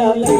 la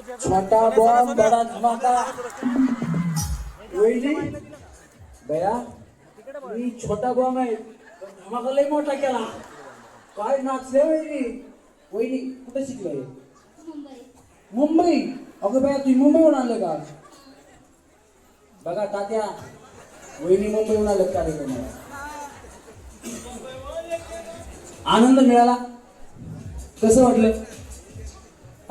छोटा bomb बडा धमाका। वहिनी बया मी छोटा बॉम्ब आहे धमाका लय मोठा केला. काय नाचले वहिनी वहिनी कुठे शिकले मुंबई. अगं बया तुम्ही मुंबईहून आले का? बघा तात्या वहिनी मुंबईहून आले कार्यक्रमाला आनंद मिळाला. कसं वाटलं?